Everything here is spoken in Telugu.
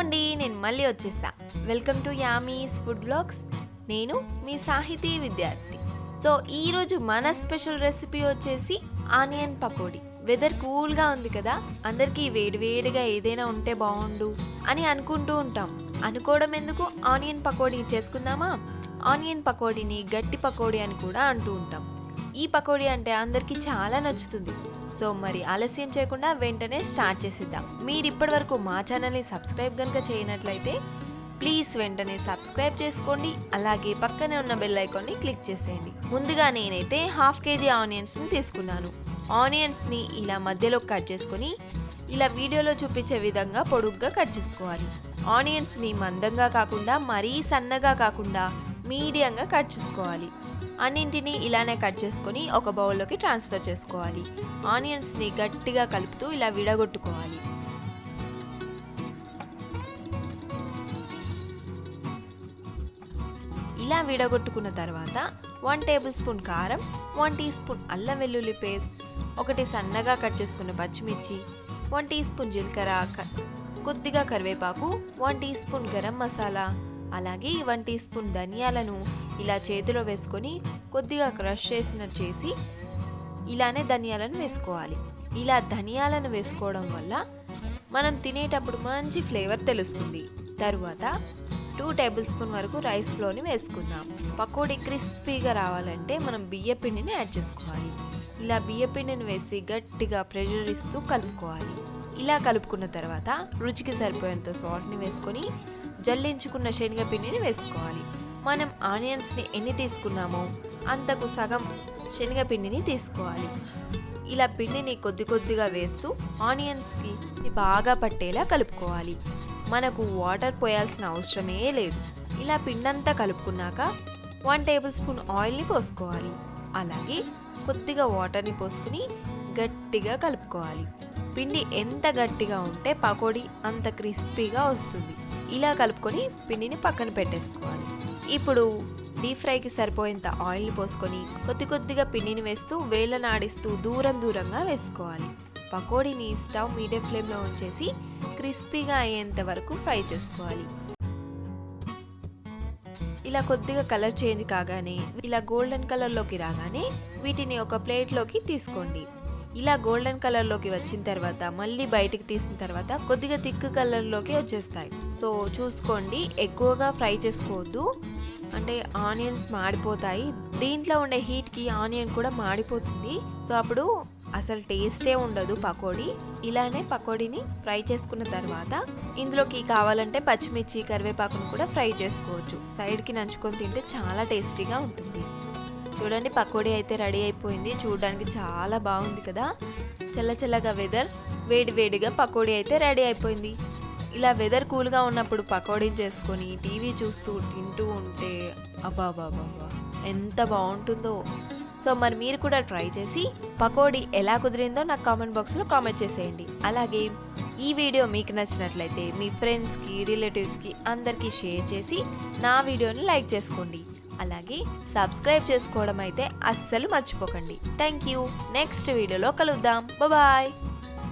అండి నేను మళ్ళీ వచ్చేసా welcome to yummies food blogs నేను మీ సాహితీ విద్యార్థి. సో ఈరోజు మన స్పెషల్ రెసిపీ వచ్చేసి ఆనియన్ పకోడీ. వెదర్ కూల్గా ఉంది కదా? అందరికీ వేడివేడిగా ఏదైనా ఉంటే బాగుండు అని అనుకుంటూ ఉంటాం. అనుకోవడం ఎందుకు? ఆనియన్ పకోడీ చేసుకుందామా? ఆనియన్ పకోడీని గట్టి పకోడీ అని కూడా అంటూ ఉంటాం. ఈ పకోడీ అంటే అందరికీ చాలా నచ్చుతుంది. సో మరి ఆలస్యం చేయకుండా వెంటనే స్టార్ట్ చేసిద్దాం. మీరు ఇప్పటి వరకు మా ఛానల్ని సబ్స్క్రైబ్ కనుక చేయనట్లయితే ప్లీజ్ వెంటనే సబ్స్క్రైబ్ చేసుకోండి. అలాగే పక్కనే ఉన్న బెల్ ఐకాన్ని క్లిక్ చేసేయండి. ముందుగా నేనైతే హాఫ్ కేజీ ఆనియన్స్ని తీసుకున్నాను. ఆనియన్స్ని ఇలా మధ్యలో కట్ చేసుకొని ఇలా వీడియోలో చూపించే విధంగా పొడుగ్గా కట్ చేసుకోవాలి. ఆనియన్స్ని మందంగా కాకుండా మరీ సన్నగా కాకుండా మీడియంగా కట్ చేసుకోవాలి. అన్నింటినీ ఇలానే కట్ చేసుకొని ఒక బౌల్లోకి ట్రాన్స్ఫర్ చేసుకోవాలి. ఆనియన్స్ని గట్టిగా కలుపుతూ ఇలా విడగొట్టుకోవాలి. ఇలా విడగొట్టుకున్న తర్వాత వన్ టేబుల్ స్పూన్ కారం వన్ టీ స్పూన్ అల్లం వెల్లుల్లి పేస్ట్ ఒకటి సన్నగా కట్ చేసుకున్న పచ్చిమిర్చి వన్ టీ స్పూన్ జీలకర్ర క- కొద్దిగా కరివేపాకు one teaspoon garam masala అలాగే వన్ టీ స్పూన్ ధనియాలను ఇలా చేతిలో వేసుకొని కొద్దిగా క్రష్ చేసినట్టు చేసి ఇలానే ధనియాలను వేసుకోవాలి. ఇలా ధనియాలను వేసుకోవడం వల్ల మనం తినేటప్పుడు మంచి ఫ్లేవర్ తెలుస్తుంది. తరువాత టూ టేబుల్ స్పూన్ వరకు రైస్ ఫ్లోని వేసుకుందాం. పకోడీ క్రిస్పీగా రావాలంటే మనం బియ్య పిండిని యాడ్ చేసుకోవాలి. ఇలా బియ్య పిండిని వేసి గట్టిగా ప్రెషర్ ఇస్తూ కలుపుకోవాలి. ఇలా కలుపుకున్న తర్వాత రుచికి సరిపోయేంత సాల్ట్ని వేసుకొని జల్లించుకున్న శనగపిండిని వేసుకోవాలి. మనం ఆనియన్స్ని ఎన్ని తీసుకున్నామో అంతకు సగం శనగపిండిని తీసుకోవాలి. ఇలా పిండిని కొద్ది కొద్దిగా వేస్తూ ఆనియన్స్కి బాగా పట్టేలా కలుపుకోవాలి. మనకు వాటర్ పోయాల్సిన అవసరమే లేదు. ఇలా పిండంతా కలుపుకున్నాక వన్ టేబుల్ స్పూన్ ఆయిల్ని పోసుకోవాలి. అలాగే కొద్దిగా వాటర్ని పోసుకుని గట్టిగా కలుపుకోవాలి. పిండి ఎంత గట్టిగా ఉంటే పకోడీ అంత క్రిస్పీగా వస్తుంది. ఇలా కలుపుకొని పిండిని పక్కన పెట్టేసుకోవాలి. ఇప్పుడు డీప్ ఫ్రైకి సరిపోయేంత ఆయిల్ని పోసుకొని కొద్ది కొద్దిగా పిండిని వేస్తూ వేళ్ళను దూరం దూరంగా వేసుకోవాలి. పకోడీని స్టవ్ మీడియం ఫ్లేమ్లో ఉంచేసి క్రిస్పీగా అయ్యేంత వరకు ఫ్రై చేసుకోవాలి. ఇలా కొద్దిగా కలర్ చేంజ్ కాగానే ఇలా గోల్డెన్ కలర్లోకి రాగానే వీటిని ఒక ప్లేట్లోకి తీసుకోండి. ఇలా గోల్డెన్ కలర్లోకి వచ్చిన తర్వాత మళ్ళీ బయటికి తీసిన తర్వాత కొద్దిగా థిక్ కలర్లోకి వచ్చేస్తాయి. సో చూసుకోండి ఎక్కువగా ఫ్రై చేసుకోవద్దు. అంటే ఆనియన్స్ మాడిపోతాయి. దీంట్లో ఉండే హీట్కి ఆనియన్ కూడా మాడిపోతుంది. సో అప్పుడు అసలు టేస్టే ఉండదు పకోడీ. ఇలానే పకోడీని ఫ్రై చేసుకున్న తర్వాత ఇందులోకి కావాలంటే పచ్చిమిర్చి కరివేపాకును కూడా ఫ్రై చేసుకోవచ్చు. సైడ్కి నంచుకొని తింటే చాలా టేస్టీగా ఉంటుంది. చూడండి పకోడీ అయితే రెడీ అయిపోయింది. చూడడానికి చాలా బాగుంది కదా. చల్ల చల్లగా వెదర్ వేడి వేడిగా పకోడీ అయితే రెడీ అయిపోయింది. ఇలా వెదర్ కూల్గా ఉన్నప్పుడు పకోడీ చేసుకొని టీవీ చూస్తూ తింటూ ఉంటే అబ్బాబాబా ఎంత బాగుంటుందో. సో మరి మీరు కూడా ట్రై చేసి పకోడీ ఎలా కుదిరిందో నాకు కామెంట్ బాక్స్లో కామెంట్ చేసేయండి. అలాగే ఈ వీడియో మీకు నచ్చినట్లయితే మీ ఫ్రెండ్స్కి రిలేటివ్స్కి అందరికీ షేర్ చేసి నా వీడియోని లైక్ చేసుకోండి. అలాగే సబ్స్క్రైబ్ చేసుకోవడం అయితే అస్సలు మర్చిపోకండి. థ్యాంక్ యూ నెక్స్ట్ వీడియోలో కలుద్దాం. బాయ్.